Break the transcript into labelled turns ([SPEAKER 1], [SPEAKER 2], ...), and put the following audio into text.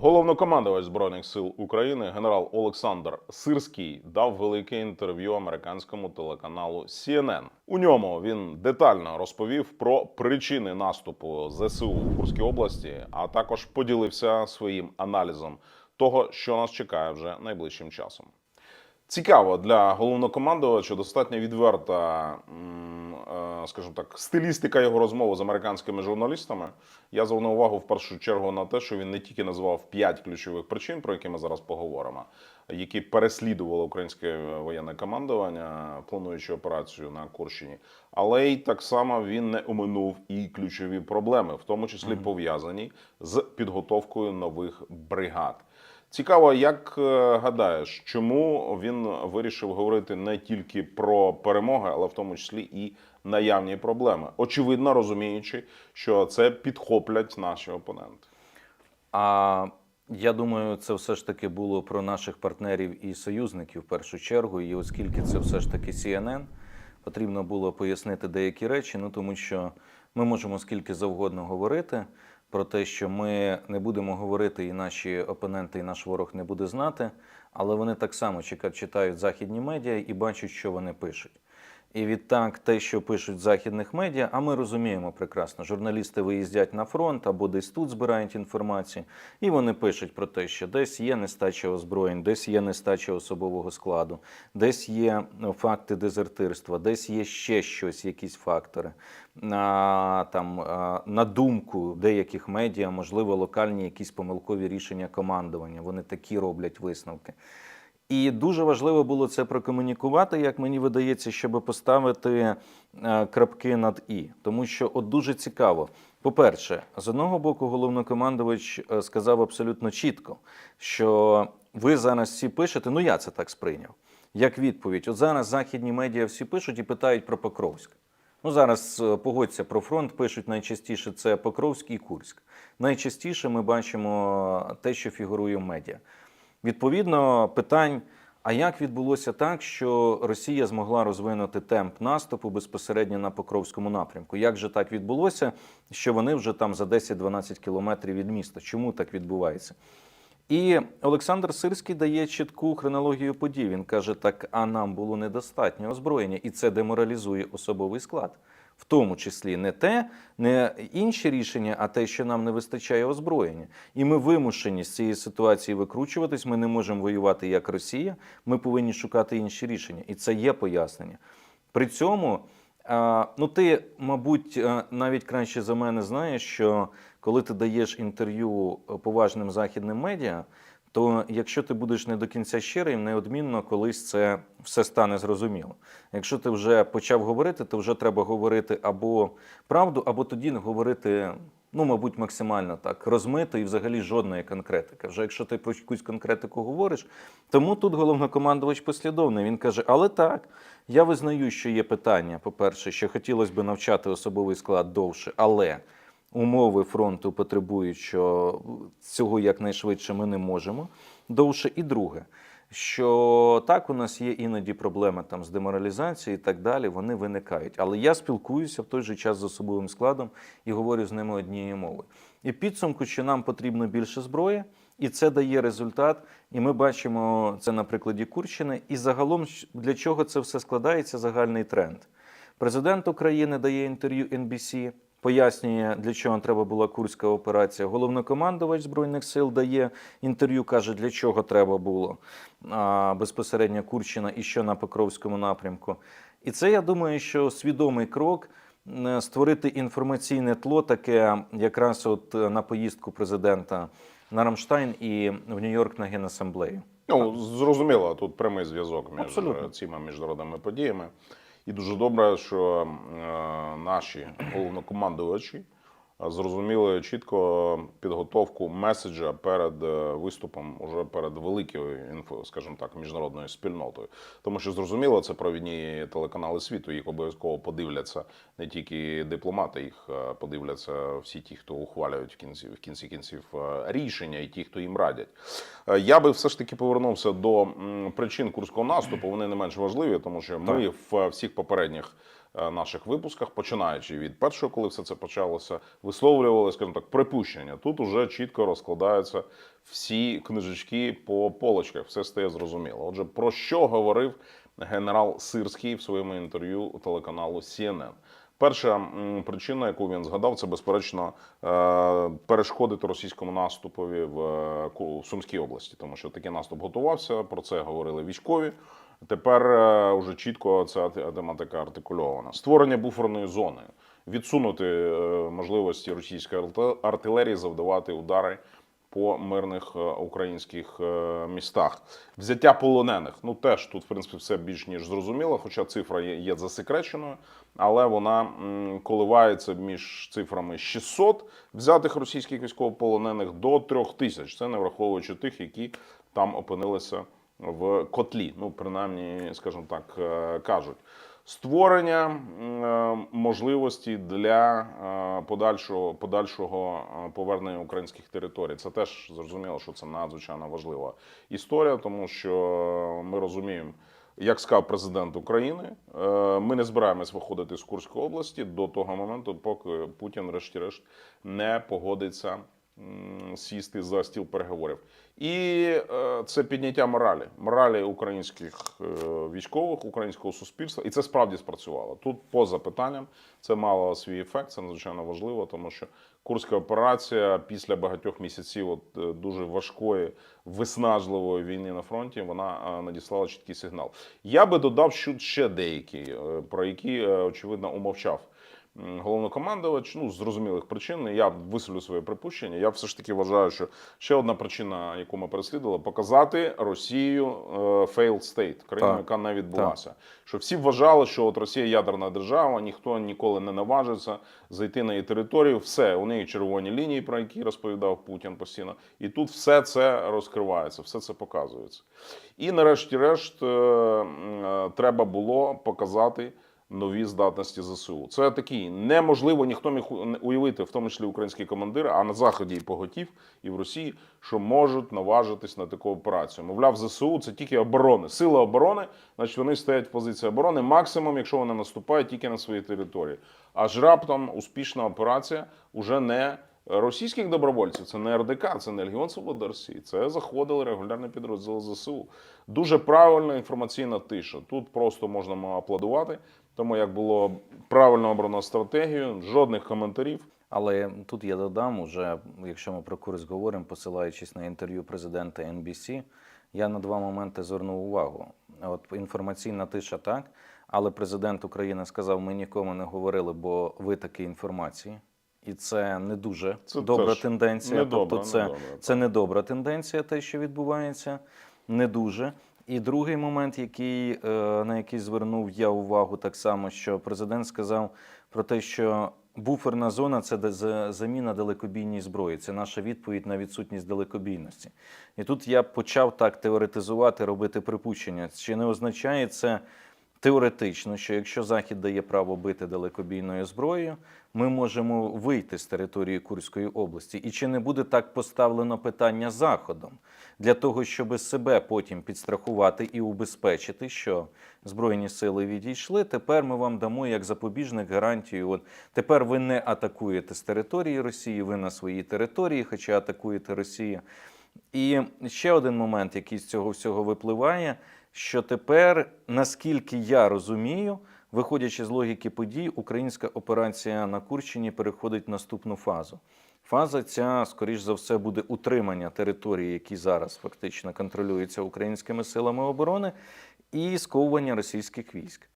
[SPEAKER 1] Головнокомандувач збройних сил України генерал Олександр Сирський дав велике інтерв'ю американському телеканалу CNN. У ньому він детально розповів про причини наступу ЗСУ в Курській області, а також поділився своїм аналізом того, що нас чекає вже найближчим часом. Цікаво для головнокомандувача достатньо відверта, е, скажімо так, стилістика його розмови з американськими журналістами. Я звернув увагу в першу чергу на те, що він не тільки назвав п'ять ключових причин, про які ми зараз поговоримо, які переслідувало українське воєнне командування, плануючи операцію на Курщині, але й так само він не оминув і ключові проблеми, в тому числі пов'язані з підготовкою нових бригад. Цікаво, як е, гадаєш, чому він вирішив говорити не тільки про перемоги, але в тому числі і наявні проблеми, очевидно розуміючи, що це підхоплять наші опоненти.
[SPEAKER 2] А я думаю, це все ж таки було про наших партнерів і союзників в першу чергу. І оскільки це все ж таки CNN, потрібно було пояснити деякі речі. Ну тому що ми можемо скільки завгодно говорити про те, що ми не будемо говорити, і наші опоненти, і наш ворог не буде знати, але вони так само читають західні медіа і бачать, що вони пишуть. І відтак, те, що пишуть західних медіа, а ми розуміємо прекрасно, журналісти виїздять на фронт або десь тут збирають інформацію, і вони пишуть про те, що десь є нестача озброєнь, десь є нестача особового складу, десь є ну, факти дезертирства, десь є ще щось, якісь фактори. А, там, на думку деяких медіа, можливо, локальні якісь помилкові рішення командування. Вони такі роблять висновки. І дуже важливо було це прокомунікувати, як мені видається, щоб поставити е, крапки над і. Тому що от дуже цікаво. По-перше, з одного боку, головнокомандувач е, сказав абсолютно чітко, що ви зараз всі пишете, ну я це так сприйняв, як відповідь. От зараз західні медіа всі пишуть і питають про Покровськ. Ну, зараз е, погодься про фронт, пишуть найчастіше це Покровськ і Курськ. Найчастіше ми бачимо те, що фігурує в медіа. Відповідно, питань: а як відбулося так, що Росія змогла розвинути темп наступу безпосередньо на Покровському напрямку? Як же так відбулося, що вони вже там за 10-12 кілометрів від міста? Чому так відбувається? І Олександр Сирський дає чітку хронологію подій. Він каже: так, а нам було недостатньо озброєння, і це деморалізує особовий склад. В тому числі не те, не інші рішення, а те, що нам не вистачає озброєння. І ми вимушені з цієї ситуації викручуватись. Ми не можемо воювати як Росія. Ми повинні шукати інші рішення. І це є пояснення. При цьому, ну ти, мабуть, навіть краще за мене знаєш, що коли ти даєш інтерв'ю поважним західним медіа, то якщо ти будеш не до кінця щирим, неодмінно колись це все стане зрозуміло. Якщо ти вже почав говорити, то вже треба говорити або правду, або тоді говорити, ну, мабуть, максимально так, розмито і взагалі жодної конкретики. Вже якщо ти про якусь конкретику говориш, тому тут головнокомандувач послідовний. Він каже: але так, я визнаю, що є питання. По-перше, що хотілося б навчати особовий склад довше, але умови фронту потребують, що цього якнайшвидше ми не можемо довше. І друге, що так, у нас є іноді проблеми там з деморалізацією і так далі, вони виникають. Але я спілкуюся в той же час з особовим складом і говорю з ними однією мовою. І підсумку, що нам потрібно більше зброї, і це дає результат. І ми бачимо це на прикладі Курщини. І загалом для чого це все складається, загальний тренд. Президент України дає інтерв'ю NBC, пояснює, для чого треба була курська операція. Головнокомандувач збройних сил дає інтерв'ю, каже, для чого треба було а, безпосередньо Курщина і що на Покровському напрямку. І це я думаю, що свідомий крок. Створити інформаційне тло таке якраз от е, на поїздку президента на Рамштайн і в Нью-Йорк на Генасамблею.
[SPEAKER 1] Ну, зрозуміло, тут прямий зв'язок між
[SPEAKER 2] Абсолютно.
[SPEAKER 1] е, цими міжнародними подіями. І дуже добре, що е, наші головнокомандувачі зрозуміли чітко підготовку меседжа перед е, виступом, уже перед великою скажімо так, міжнародною спільнотою. Тому що зрозуміло, це провідні телеканали світу. Їх обов'язково подивляться не тільки дипломати, їх е, подивляться всі ті, хто ухвалюють в кінці в кінці кінців е, рішення, і ті, хто їм радять. Я би все ж таки повернувся до причин курського наступу. Вони не менш важливі, тому що ми в всіх попередніх наших випусках, починаючи від першого, коли все це почалося, висловлювали, скажімо так, припущення. Тут уже чітко розкладаються всі книжечки по полочках, все стає зрозуміло. Отже, про що говорив генерал Сирський в своєму інтерв'ю телеканалу CNN? Перша причина, яку він згадав, це безперечно е, перешкодити російському наступові е, в Сумській області, тому що такий наступ готувався. Про це говорили військові. Тепер е, уже чітко ця те- тематика артикульована. Створення буферної зони, відсунути е, можливості російської арти- артилерії завдавати удари по мирних е, українських містах. Взяття полонених. Ну теж тут, в принципі, все більш ніж зрозуміло, хоча цифра є засекреченою, але вона коливається між цифрами 600 взятих російських військовополонених до 3000. Це не враховуючи тих, які там опинилися в котлі. Ну, принаймні, скажімо так, е, кажуть. Створення е, можливості для е, подальшого подальшого повернення українських територій. Це теж зрозуміло, що це надзвичайно важлива історія, тому що ми розуміємо, як сказав президент України, ми не збираємось виходити з Курської області до того моменту, поки Путін, врешті-решт, не погодиться сісти за стіл переговорів. І е, це підняття моралі, моралі українських е, військових, українського суспільства, і це справді спрацювало. Тут поза питанням це мало свій ефект. Це надзвичайно важливо, тому що курська операція після багатьох місяців от, е, дуже важкої, виснажливої війни на фронті, вона надіслала чіткий сигнал. Я би додав ще деякі, про які очевидно умовчав головнокомандувач, ну з зрозумілих причин. Я висловлю своє припущення. Я все ж таки вважаю, що ще одна причина, яку ми переслідували, показати Росію failed state, країну,
[SPEAKER 2] Так.
[SPEAKER 1] яка не відбулася. Що всі вважали, що от Росія ядерна держава, ніхто ніколи не наважиться зайти на її територію. Все, у неї червоні лінії, про які розповідав Путін постійно. І тут все це розкривається, все це показується. І нарешті-решт е, е, треба було показати нові здатності ЗСУ. Це такий неможливо, ніхто міг уявити, в тому числі українські командири, а на заході і поготів, і в Росії, що можуть наважитись на таку операцію. Мовляв, ЗСУ це тільки оборони, сила оборони, значить вони стоять в позиції оборони максимум, якщо вони наступають тільки на своїй території. Аж раптом успішна операція уже не російських добровольців, це не РДК, це не Легіон Свободи Росії. Це заходили регулярні підрозділи ЗСУ. Дуже правильна інформаційна тиша. Тут просто можна аплодувати. Тому як було правильно обрано стратегію, жодних коментарів.
[SPEAKER 2] Але тут я додам, уже якщо ми про курс говоримо, посилаючись на інтерв'ю президента NBC, я на два моменти звернув увагу. От інформаційна тиша так, але президент України сказав: ми нікому не говорили, бо ви такі інформації. І це не дуже
[SPEAKER 1] Це
[SPEAKER 2] добра
[SPEAKER 1] теж
[SPEAKER 2] тенденція.
[SPEAKER 1] недобре,
[SPEAKER 2] тобто, це,
[SPEAKER 1] недобре,
[SPEAKER 2] це недобра тенденція, те, що відбувається, не дуже. І другий момент, який, е, на який звернув я увагу, так само, що президент сказав про те, що буферна зона це заміна далекобійній зброї. Це наша відповідь на відсутність далекобійності. І тут я почав так теоретизувати, робити припущення. Чи не означає це теоретично, що якщо Захід дає право бити далекобійною зброєю, ми можемо вийти з території Курської області. І чи не буде так поставлено питання Заходом для того, щоб себе потім підстрахувати і убезпечити, що Збройні сили відійшли, тепер ми вам дамо як запобіжник гарантію. От тепер ви не атакуєте з території Росії, ви на своїй території, хоча атакуєте Росію. І ще один момент, який з цього всього випливає, що тепер, наскільки я розумію, виходячи з логіки подій, українська операція на Курщині переходить в наступну фазу. Фаза ця, скоріш за все, буде утримання території, які зараз фактично контролюються українськими силами оборони, і сковування російських військ.